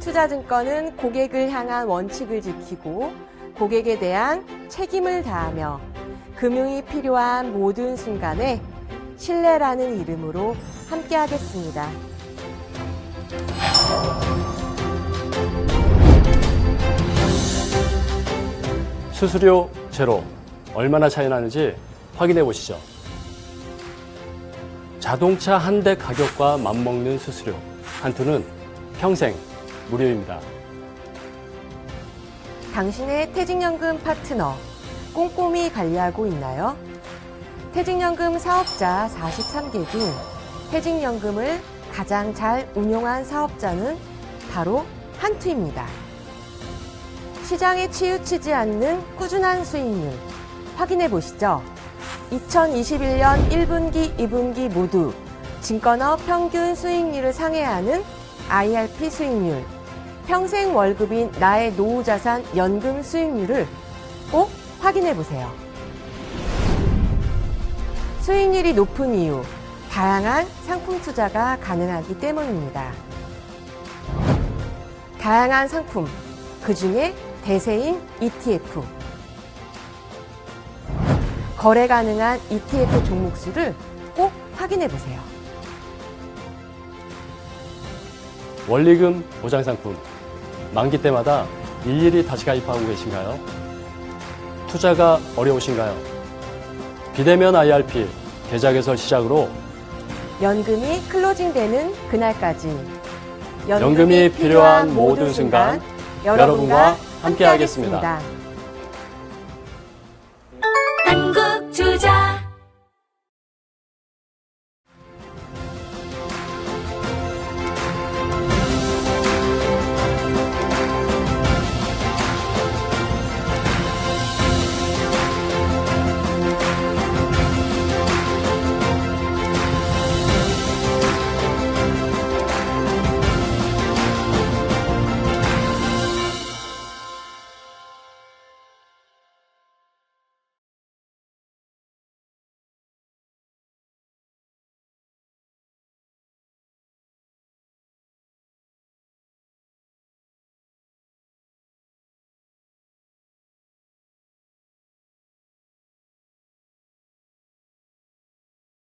한국투자증권은 고객을 향한 원칙을 지키고 고객에 대한 책임을 다하며 금융이 필요한 모든 순간에 신뢰라는 이름으로 함께하겠습니다. 수수료 제로 얼마나 차이 나는지 확인해 보시죠. 자동차 한 대 가격과 맞먹는 수수료 한투는 평생 무료입니다. 당신의 퇴직연금 파트너 꼼꼼히 관리하고 있나요? 퇴직연금 사업자 43개 중 퇴직연금을 가장 잘 운용한 사업자는 바로 한투입니다. 시장에 치우치지 않는 꾸준한 수익률 확인해 보시죠. 2021년 1분기, 2분기 모두 증권업 평균 수익률을 상회하는 IRP 수익률, 평생 월급인 나의 노후자산 연금 수익률을 꼭 확인해 보세요. 수익률이 높은 이유, 다양한 상품 투자가 가능하기 때문입니다. 다양한 상품, 그 중에 대세인 ETF. 거래 가능한 ETF 종목 수를 꼭 확인해 보세요. 원리금 보장 상품 만기 때마다 일일이 다시 가입하고 계신가요? 투자가 어려우신가요? 비대면 IRP 계좌 개설 시작으로 연금이 클로징되는 그날까지 연금이 필요한 모든 순간 여러분과 함께하겠습니다.